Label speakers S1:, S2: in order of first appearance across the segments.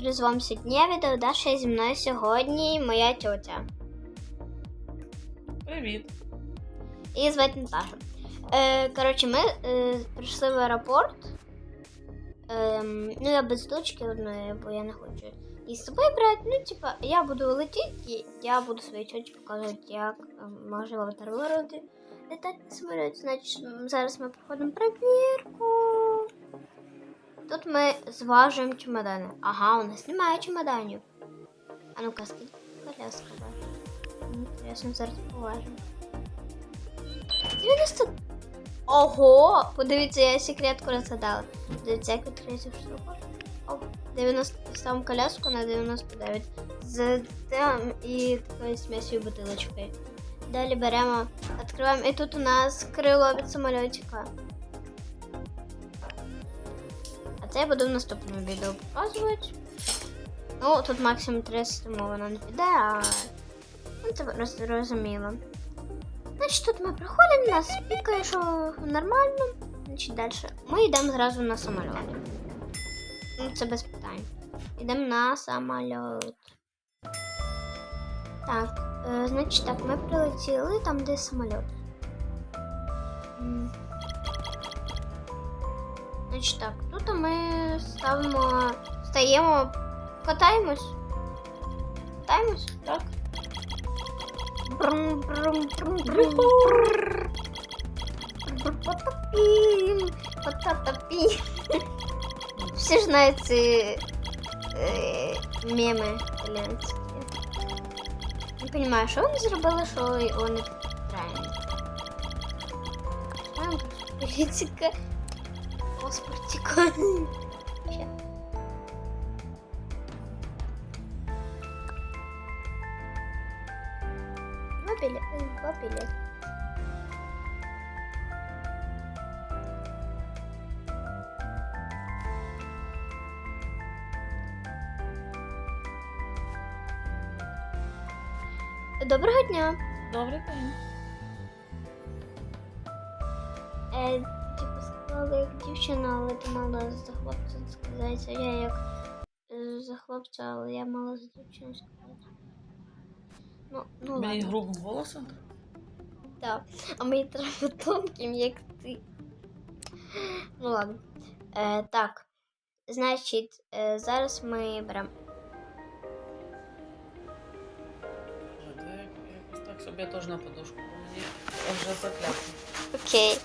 S1: З вами сьогодні відео Даша зі мною сьогодні моя тьотя.
S2: Привіт.
S1: І звати Наташа. Е, коротше, ми е, прийшли в аеропорт. Ем, ну, я без дочки одної, бо я не хочу її з собою брати. Ну, типа, я буду летіти, я буду своїй тьоті показувати, як ем, може в аватар-вороти літати. Значить, зараз ми проходимо перевірку. Тут ми зважуємо чемодани. Ага, у нас немає чемоданів. А ну-ка, скільки коляска? Інтересно, зараз поважимо. 90... Ого! Подивіться, я секретку розгадала. Дивіться, як відкрити штуку. Оп, 90 ставимо коляску на 99 з там і такою смесью бутилочкою. Далі беремо, відкриваємо. І тут у нас крило від самольотика. Це я буду в наступному відео показувати. Ну, тут максимум 300, тому не піде, а ну, це роз- зрозуміло. Значить, тут ми проходимо, нас пікає, що нормально. Значить, далі. Ми йдемо зразу на самоліт. Ну, це без питань. Йдемо на самоліт. Так, е, значить так, ми прилетіли там, де самоліт. М. Значить так, тут ми ставимо, стаємо, катаємось. Катаємось?
S2: Так?
S1: Брум, брум, брум, брум, бррр. Бррр, Потопім, потопім. Всі ж знають ці е, меми італійські. Не розумію, що вони зробили, що вони правильно. Там політика, паспортика. Ще. Два билета. Два. Доброго дня.
S2: Добрий день.
S1: Е, типу як дівчина, але ти мала за хлопця сказати. Я як е, за хлопця, але я мала за дівчину сказати. Ну, ну
S2: Мені
S1: ладно.
S2: грубим голосом.
S1: Так. А мені треба тонким, як ти. Ну ладно. Е, так. Значить, е, зараз ми беремо.
S2: Якось так собі теж на подушку, бо мені вже закляпно.
S1: Окей.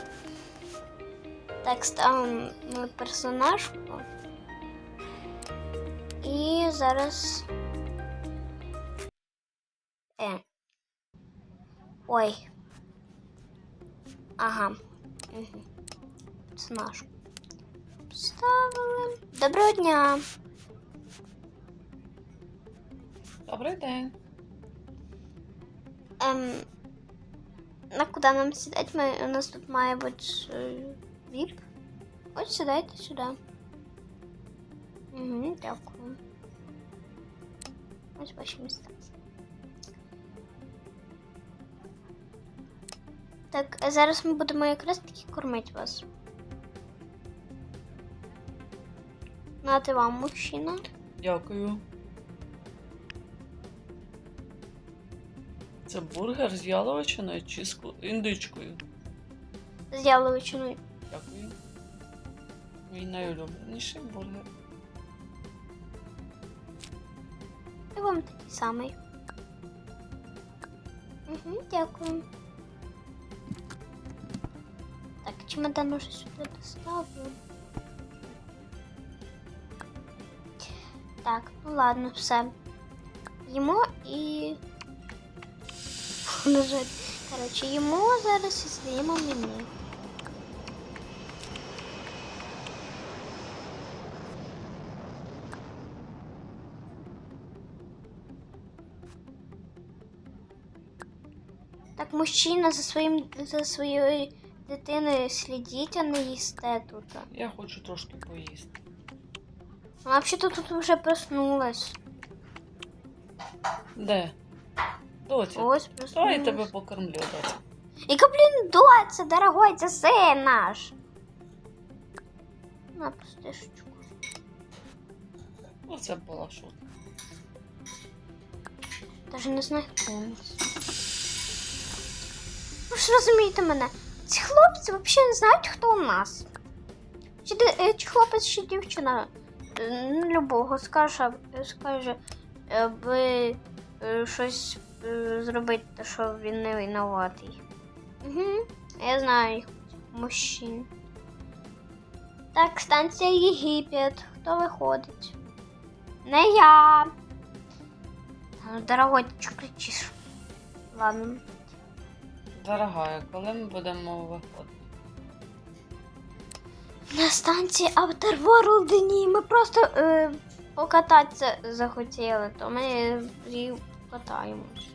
S1: Так, ставимо ми персонажку. І зараз. Е. Ой. Ага. Угу. Персонажку. Ставили. Доброго дня.
S2: Добрий день.
S1: Ем, на куди нам сідати? Ми, у нас тут має бути віп. Ось сідайте сюди. Угу, дякую. Ось ваші місця. Так, а зараз ми будемо якраз таки кормити вас. Нати вам мужчина.
S2: Дякую. Це бургер з яловичиною чи з індичкою.
S1: З яловичиною.
S2: Дякую. Мій найулюбленіший бургер.
S1: І вам такий самий. Угу, дякую. Так, чемодан уже сюди доставлю. Так, ну ладно, все. Їмо і. Коротше, їмо зараз і здаємо мені. Так, мужчина за своїм за своєю дитиною слідіть, а не їсте тут.
S2: Я хочу трошки поїсти.
S1: Вона взагалі тут вже проснулась.
S2: Де? Доця,
S1: Ось
S2: давай я тебе покормлю, доця.
S1: Яка, блін, доця, дорогой, це син наш. На пустишечку.
S2: Оце була шутка.
S1: Даже не знаю, хто. Ви ж розумієте мене, ці хлопці взагалі не знають, хто у нас. Чи, е, чи хлопець, чи дівчина е, любого скаже, скаже, ви е, щось зробите, що він не винуватий. Угу. Я знаю їх мужчин. Так, станція Єгипет. Хто виходить? Не я. Ну, Дорогой, ти чого кричиш? Ладно.
S2: Дорогая, коли ми будемо виходити?
S1: На станції Outer World ні, ми просто е, покататися захотіли, то ми і катаємось.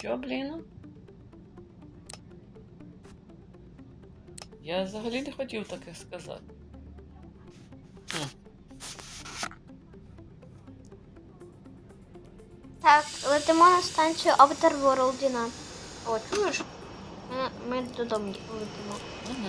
S1: Чо,
S2: блін? Я взагалі не хотів таке сказати.
S1: Так, летимо на станцію Outer World. на. О, чуєш? Ми, ми додому летимо.
S2: Угу.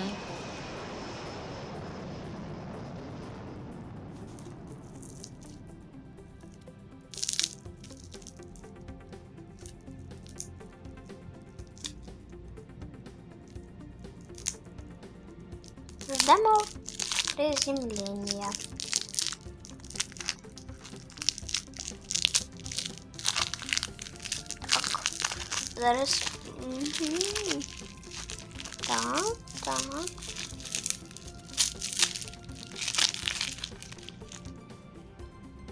S1: Ждемо приземлення. Зараз. Мгм. Так, так.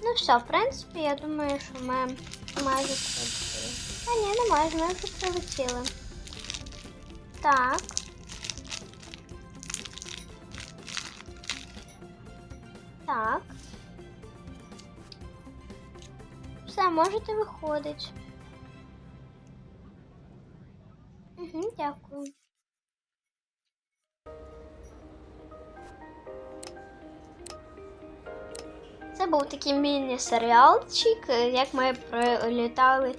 S1: Ну все, в принципі, я думаю, що ми майже прилетіли. А ні, не майже, ми вже прилетіли. Так. Так. Все, можете виходити. Дякую. Це був такий міні-серіалчик, е, як ми прилітали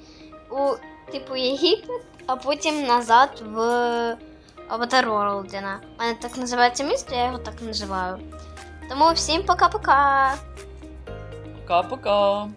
S1: у типу Єгипет, а потім назад в Аватар Ворлдіна. У мене так називається місто, я його так називаю. Тому всім пока-пока.
S2: Пока-пока.